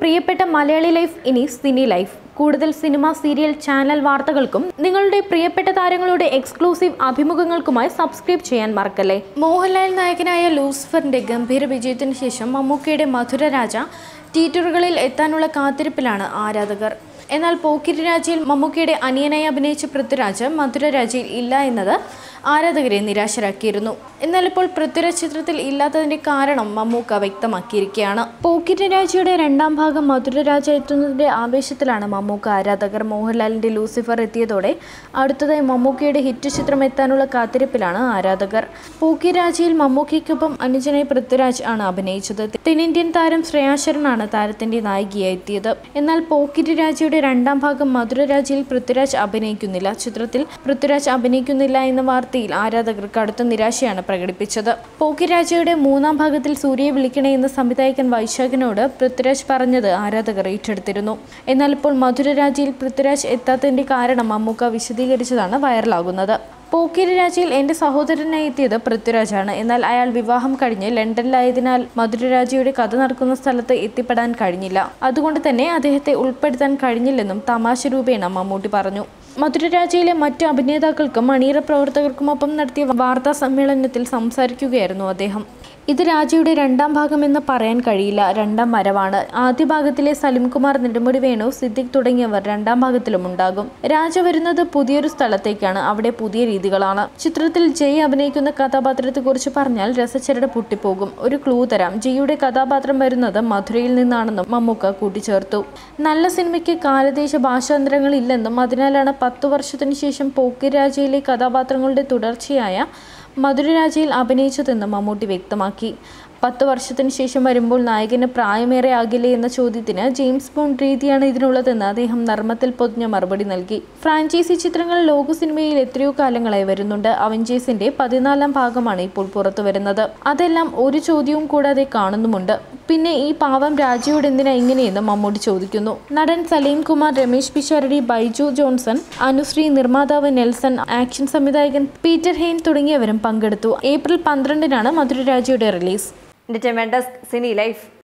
പ്രിയപ്പെട്ട മലയാളി ലൈഫ് ഇനി cine life. കൂടുതൽ സിനിമ സീരിയൽ ചാനൽ വാർത്തകൾക്കും നിങ്ങളുടെ പ്രിയപ്പെട്ട താരങ്ങളുടെ എക്സ്ക്ലൂസീവ് അഭിമുഖങ്ങൾക്കുമായി സബ്സ്ക്രൈബ് ചെയ്യാൻ മറക്കല്ലേ. മോഹൻലാൽ നായകനായ ലൂസിഫറിന്റെ ഗംഭീര വിജയത്തിന് ശേഷം മമ്മൂക്കയുടെ മധുര രാജ തിയേറ്ററുകളിൽ എത്താനുള്ള കാത്തിരിപ്പിലാണ് ആരാധകർ. എന്നാൽ പോക്കിരി രാജയിൽ മമ്മൂക്കയുടെ അനിയനായി അഭിനയിച്ച പൃഥ്വിരാജ് മധുര രാജയിൽ ഇല്ല എന്നത് ആരാധകരെ നിരാശരാക്കിയിരുന്നു. എന്നാൽ ഇപ്പോൾ പൃഥ്വിരാജ് ചിത്രത്തിൽ ഇല്ലാത്തതിന്റെ കാരണം മമ്മൂക്ക വ്യക്തമാക്കിയിരിക്കുകയാണ്. പോക്കിറ്റ് രാജയുടെ രണ്ടാം ഭാഗം മധുരരാജ എത്തുന്നതിന്റെ ആവേശത്തിലാണ് മമ്മൂക്ക ആരാധകർ മോഹൻലാലിന്റെ ലൂസിഫർ എത്തിയതോടെ അടുത്തതായി മമ്മൂക്കയുടെ ഹിറ്റ് ചിത്രം എത്താനുള്ള കാത്തിരിപ്പിലാണ് ആരാധകർ. പോക്കി രാജയിൽ മമ്മൂക്കയ്ക്കൊപ്പം അനുജനായി പൃഥ്വിരാജ് ആണ് അഭിനയിച്ചത്. തെന്നിന്ത്യൻ താരം ശ്രേയാശരനാണ് താരത്തിന്റെ നായികയായി എത്തിയത്. എന്നാൽ പോക്കിറ്റ് രാജയുടെ രണ്ടാം ഭാഗം മധുരരാജയിൽ പൃഥ്വിരാജ് അഭിനയിക്കുന്നില്ല. ചിത്രത്തിൽ പൃഥ്വിരാജ് അഭിനയിക്കുന്നില്ല എന്ന വാർത്തയിൽ ആരാധകർ കടുത്ത നിരാശയാണ് പ്രകടിപ്പിച്ചത്. പോക്കിരാജയുടെ മൂന്നാം ഭാഗത്തിൽ സൂര്യയെ വിളിക്കണേ എന്ന സംവിധായകൻ വൈശാഖിനോട് പൃഥ്വിരാജ് പറഞ്ഞത് ആരാധകർ ഏറ്റെടുത്തിരുന്നു. എന്നാൽ ഇപ്പോൾ മധുരരാജയിൽ പൃഥ്വിരാജ് എത്താത്തതിന്റെ കാരണം മമ്മൂക്ക വിശദീകരിച്ചതാണ് വൈറലാകുന്നത്. പോക്കിരി രാജയിൽ എന്റെ സഹോദരനായി എത്തിയത് പൃഥ്വിരാജാണ്. എന്നാൽ അയാൾ വിവാഹം കഴിഞ്ഞ് ലണ്ടനിലായതിനാൽ മധുരരാജയുടെ കഥ നടക്കുന്ന സ്ഥലത്ത് എത്തിപ്പെടാൻ കഴിഞ്ഞില്ല. അതുകൊണ്ട് തന്നെ അദ്ദേഹത്തെ ഉൾപ്പെടുത്താൻ കഴിഞ്ഞില്ലെന്നും തമാശ രൂപേണ മമ്മൂട്ടി പറഞ്ഞു. മധുരരാജയിലെ മറ്റ് അഭിനേതാക്കൾക്കും അണിയറ പ്രവർത്തകർക്കുമൊപ്പം നടത്തിയ വാർത്താ സമ്മേളനത്തിൽ സംസാരിക്കുകയായിരുന്നു അദ്ദേഹം. ഇത് രാജയുടെ രണ്ടാം ഭാഗമെന്ന് പറയാൻ കഴിയില്ല. രണ്ടാം വരവാണ്. ആദ്യ ഭാഗത്തിലെ സലിംകുമാർ നെടുമുടി വേണു സിദ്ദിഖ് തുടങ്ങിയവർ രണ്ടാം ഭാഗത്തിലും ഉണ്ടാകും. രാജ വരുന്നത് പുതിയൊരു സ്ഥലത്തേക്കാണ്. അവിടെ പുതിയ രീതികളാണ്. ചിത്രത്തിൽ ജയ് അഭിനയിക്കുന്ന കഥാപാത്രത്തെക്കുറിച്ച് പറഞ്ഞാൽ രസച്ചരട് പൊട്ടിപ്പോകും. ഒരു ക്ലൂ തരാം. ജയ്യുടെ കഥാപാത്രം വരുന്നത് മധുരയിൽ നിന്നാണെന്നും മമ്മൂക്ക കൂട്ടിച്ചേർത്തു. നല്ല സിനിമയ്ക്ക് കാലദേശ ഭാഷാന്തരങ്ങൾ ഇല്ലെന്നും അതിനാലാണ് പത്തു വർഷത്തിനു ശേഷം പോക്കിരാജയിലെ കഥാപാത്രങ്ങളുടെ തുടർച്ചയായ മധുരരാജയിൽ അഭിനയിച്ചതെന്ന് മമ്മൂട്ടി വ്യക്തമാക്കി. പത്ത് വർഷത്തിന് ശേഷം വരുമ്പോൾ നായകന് പ്രായമേറെ ആകില്ലേ എന്ന ചോദ്യത്തിന് ജെയിംസ് ബോണ്ട് രീതിയാണ് ഇതിനുള്ളതെന്ന് അദ്ദേഹം നർമ്മത്തിൽ പൊതിഞ്ഞ മറുപടി നൽകി. ഫ്രാഞ്ചൈസി ചിത്രങ്ങൾ ലോക സിനിമയിൽ എത്രയോ കാലങ്ങളായി വരുന്നുണ്ട്. അവഞ്ചേഴ്സിന്റെ പതിനാലാം ഭാഗമാണ് ഇപ്പോൾ പുറത്തു വരുന്നത്. അതെല്ലാം ഒരു ചോദ്യവും കൂടാതെ കാണുന്നുമുണ്ട്. പിന്നെ ഈ പാവം രാജയോട് എന്തിനാ ഇങ്ങനെയെന്ന് മമ്മൂട്ടി ചോദിക്കുന്നു. നടൻ സലീം കുമാർ രമേശ് പിഷാരടി ബൈജു ജോൺസൺ അനുശ്രീ നിർമ്മാതാവ് നെൽസൺ ആക്ഷൻ സംവിധായകൻ പീറ്റർ ഹെയ്ൻ തുടങ്ങിയവരും പങ്കെടുത്തു. ഏപ്രിൽ പന്ത്രണ്ടിനാണ് മധുരരാജയുടെ റിലീസ്. Desk cine life.